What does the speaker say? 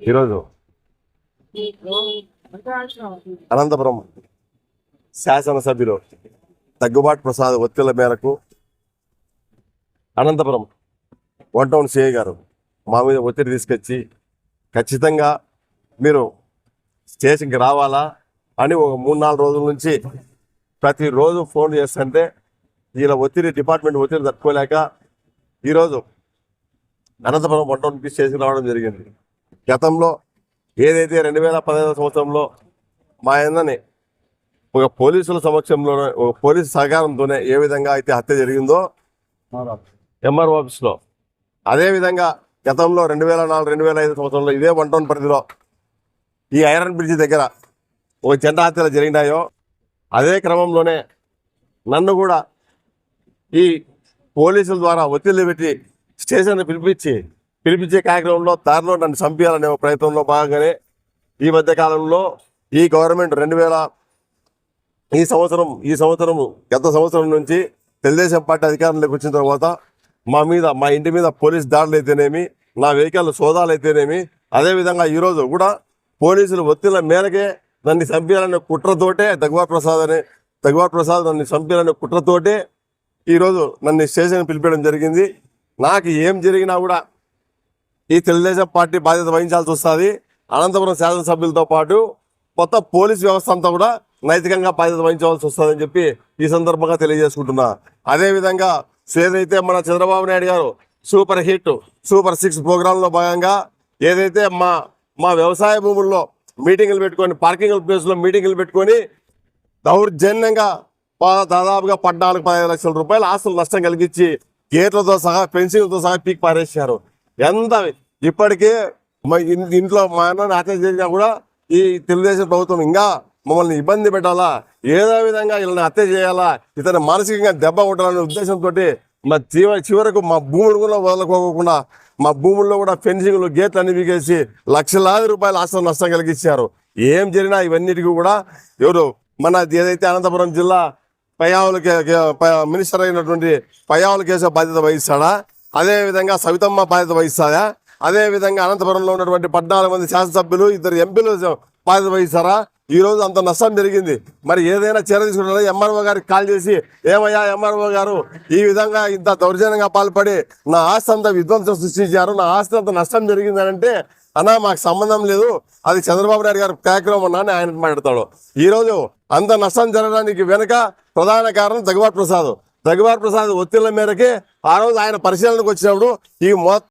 ఈరోజు అనంతపురం శాసనసభ్యులు దగ్గుబాటు ప్రసాద్ ఒత్తిళ్ళ మేరకు అనంతపురం వన్ టౌన్ సిఐ గారు మా మీద ఒత్తిడి తీసుకొచ్చి ఖచ్చితంగా మీరు స్టేషన్కి రావాలా? అని ఒక మూడు నాలుగు రోజుల నుంచి ప్రతిరోజు ఫోన్ చేస్తుంటే వీళ్ళ ఒత్తిడి డిపార్ట్మెంట్ ఒత్తిడి తట్టుకోలేక ఈరోజు అనంతపురం వన్ టౌన్కి స్టేషన్ రావడం జరిగింది. గతంలో ఏదైతే రెండు వేల పదహైదు సంవత్సరంలో మా ఆయనని ఒక పోలీసుల సమక్షంలో ఒక పోలీసు సహకారంతోనే ఏ విధంగా అయితే హత్య జరిగిందో ఎంఆర్ఓ ఆఫీస్లో అదేవిధంగా గతంలో రెండు వేల నాలుగు రెండు వేల ఐదు సంవత్సరంలో ఇదే వన్ టౌన్ పరిధిలో ఈ ఐరన్ బ్రిడ్జ్ దగ్గర ఒక జెండా హత్యలు జరిగినాయో అదే క్రమంలోనే నన్ను కూడా ఈ పోలీసుల ద్వారా ఒత్తిళ్ళు పెట్టి స్టేషన్ పిలిపించి పిలిపించే కార్యక్రమంలో దారిలో నన్ను చంపించాలనే ప్రయత్నంలో భాగంగానే ఈ మధ్య కాలంలో ఈ గవర్నమెంట్ రెండు వేల ఈ సంవత్సరం ఈ సంవత్సరం గత సంవత్సరం నుంచి తెలుగుదేశం పార్టీ అధికారంలోకి వచ్చిన తర్వాత మా మీద మా ఇంటి మీద పోలీస్ దాడులు అయితేనేమి నా వెహికల్ సోదాలు అయితేనేమి అదేవిధంగా ఈరోజు కూడా పోలీసులు ఒత్తిళ్ళ మేరకే నన్ను చంపేయాలనే కుట్రతోటే దగ్గుబాటు ప్రసాద్ అనే దగ్గుబాటు ప్రసాద్ నన్ను చంపేయాలనే కుట్రతోటే ఈరోజు నన్ను స్టేషన్ పిలిపించడం జరిగింది. నాకు ఏం జరిగినా కూడా ఈ తెలుగుదేశం పార్టీ బాధ్యత వహించాల్సి వస్తుంది. అనంతపురం శాసనసభ్యులతో పాటు కొత్త పోలీస్ వ్యవస్థ అంతా కూడా నైతికంగా బాధ్యత వహించవలసి వస్తుందని చెప్పి ఈ సందర్భంగా తెలియజేసుకుంటున్నా. అదేవిధంగా ఏదైతే మన చంద్రబాబు నాయుడు గారు సూపర్ హిట్ సూపర్ సిక్స్ ప్రోగ్రాంలో భాగంగా ఏదైతే మా మా వ్యవసాయ భూముల్లో మీటింగులు పెట్టుకొని పార్కింగ్ ప్లేస్లో మీటింగులు పెట్టుకొని దౌర్జన్యంగా దాదాపుగా పద్నాలుగు పదిహేను లక్షల రూపాయల ఆస్తులు నష్టం కలిగించి గేట్లతో సహా పెన్సిల్తో సహా పీక్ పారేసారు ఎంత ఇప్పటికీ మా ఇంట్లో మా అన్న హత్య చేసినా కూడా ఈ తెలుగుదేశం ప్రభుత్వం ఇంకా మమ్మల్ని ఇబ్బంది పెట్టాలా? ఏదో విధంగా వీళ్ళని హత్య చేయాలా? ఇతను మానసికంగా దెబ్బ కొట్టాలనే ఉద్దేశంతో మా చివరి చివరకు మా భూములు కూడా వదలకోకుండా మా భూముల్లో కూడా ఫెన్సింగ్లు గేట్లు అన్ని బిగేసి లక్షలాది రూపాయల ఆస్తి నష్టం కలిగించారు ఏం జరిగినా ఇవన్నిటికీ కూడా ఎవరు మన ఏదైతే అనంతపురం జిల్లా పయావులకి మినిస్టర్ అయినటువంటి పయ్యావుల కేశవ బాధ్యత వహిస్తాడా? అదే విధంగా సవితమ్మ బాధ్యత వహిస్తారా? అదే విధంగా అనంతపురంలో ఉన్నటువంటి పద్నాలుగు మంది శాసనసభ్యులు ఇద్దరు ఎంపీలు బాధ్యత వహిస్తారా? ఈ రోజు అంత నష్టం జరిగింది. మరి ఏదైనా చర్య తీసుకుంటారా? ఎంఆర్ఓ గారికి కాల్ చేసి ఏమయ్యా ఎంఆర్ఓ గారు ఈ విధంగా ఇంత దౌర్జన్యంగా పాల్పడి నా ఆస్తి అంతా విధ్వంసం సృష్టించారు నా ఆస్తి అంత నష్టం జరిగింది అంటే అన్నా మాకు సంబంధం లేదు. అది చంద్రబాబు నాయుడు గారి కార్యక్రమం అన్నా అని ఆయన మాట్లాడతాడు. ఈరోజు అంత నష్టం జరగడానికి వెనుక ప్రధాన కారణం దగ్గుబాటు ప్రసాద్. దగ్గుబాటు ప్రసాద్ ఒత్తిళ్ళ మేరకే ఆ రోజు ఆయన పరిశీలనకు వచ్చినప్పుడు ఈ మొత్తం